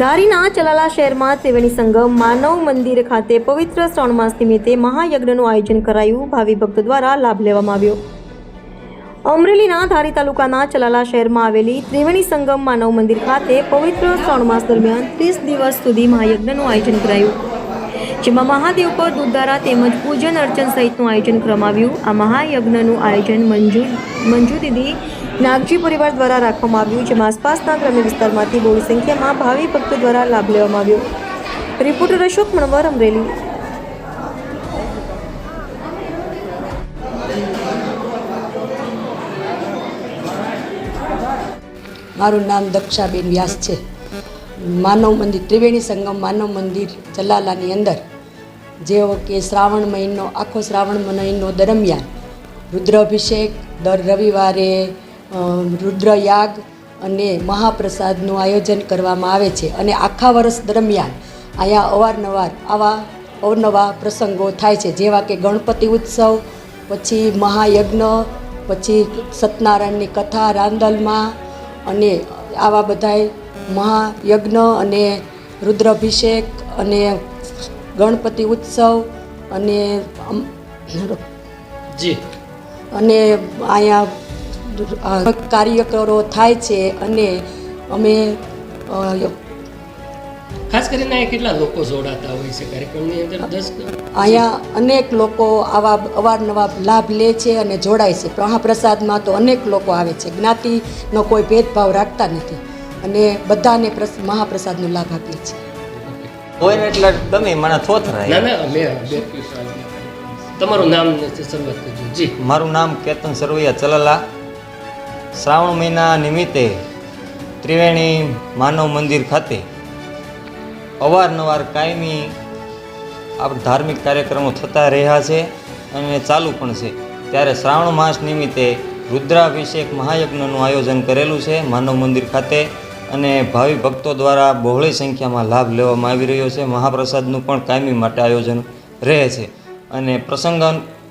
ધારીના ચલાલા શહેરમાં ત્રિવેણી સંગમ માનવ મંદિર ખાતે પવિત્ર શ્રાવણ માસ નિમિત્તે મહાયજ્ઞનું આયોજન કરાયું. ભાવિ ભક્તો દ્વારા લાભ લેવામાં આવ્યો. અમરેલીના ધારી તાલુકાના ચલાલા શહેરમાં આવેલી ત્રિવેણી સંગમ માનવ મંદિર ખાતે પવિત્ર શ્રાવણ માસ દરમિયાન ત્રીસ દિવસ સુધી મહાયજ્ઞનું આયોજન કરાયું. જેમાં મહાદેવ પર દૂધધારા તેમજ પૂજન અર્ચન સહિતનું આયોજન કરવામાં આવ્યું. આ મહાયજ્ઞનું આયોજન મંજુ મંજુ દીદી નાગજી પરિવાર દ્વારા રાખવામાં આવ્યું, જેમાં આસપાસના ગ્રામ્ય વિસ્તારમાંથી બહોળી સંખ્યામાં ભાવિ ભક્તો દ્વારા લાભ લેવામાં આવ્યો. રિપોર્ટર અશોક મણવર અમરેલી. મારું નામ દક્ષાબેન વ્યાસ છે. માનવ મંદિર, ત્રિવેણી સંગમ માનવ મંદિર જલાલાની અંદર જેવો કે શ્રાવણ મહિનો, આખો શ્રાવણ મહિનો દરમિયાન રુદ્રાભિષેક, દર રવિવારે રુદ્રયાગ અને મહાપ્રસાદનું આયોજન કરવામાં આવે છે. અને આખા વર્ષ દરમિયાન અહીંયા અવારનવાર આવા અવનવા પ્રસંગો થાય છે. જેવા કે ગણપતિ ઉત્સવ, પછી મહાયજ્ઞ, પછી સત્યનારાયણની કથા રાંદલમાં અને આવા બધાય મહાયજ્ઞ અને રુદ્રાભિષેક અને ગણપતિ ઉત્સવ અને જી. અને અહીંયા કાર્યકરો થાય છે અને અમે ખાસ કરીને અહીંયા કેટલા લોકો જોડાતા હોય છે કાર્યક્રમની અંદર? દસ અહીંયા અનેક લોકો આવા અવારનવાર લાભ લે છે અને જોડાય છે. મહાપ્રસાદમાં તો અનેક લોકો આવે છે. જ્ઞાતિનો કોઈ ભેદભાવ રાખતા નથી. અને બધાને પ્રસ- મહાપ્રસાદનો લાભ આપીએ છીએ. કોઈને એટલે તમે મને થોથરાય. ના ના મેં તમારું નામ ને શરૂઆત કરજો. જી. મારું નામ કેતન સરવૈયા ચલાલા. શ્રાવણ મહિના નિમિત્તે ત્રિવેણી માનવ મંદિર ખાતે અવારનવાર કાયમી આપણે ધાર્મિક કાર્યક્રમો થતા રહ્યા છે અને ચાલુ પણ છે. ત્યારે શ્રાવણ માસ નિમિત્તે રુદ્રાભિષેક મહાયજ્ઞનું આયોજન કરેલું છે માનવ મંદિર ખાતે. અને ભાવિ ભક્તો દ્વારા બહોળી સંખ્યામાં લાભ લેવામાં આવી રહ્યો છે. મહાપ્રસાદનું પણ કાયમી માટે આયોજન રહે છે. અને પ્રસંગ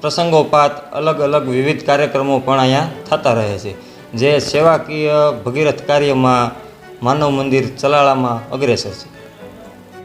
પ્રસંગોપાત અલગ અલગ વિવિધ કાર્યક્રમો પણ અહીંયા થતા રહે છે. જે સેવાકીય ભગીરથ કાર્યમાં માનવ મંદિર ચલાળામાં અગ્રેસર છે.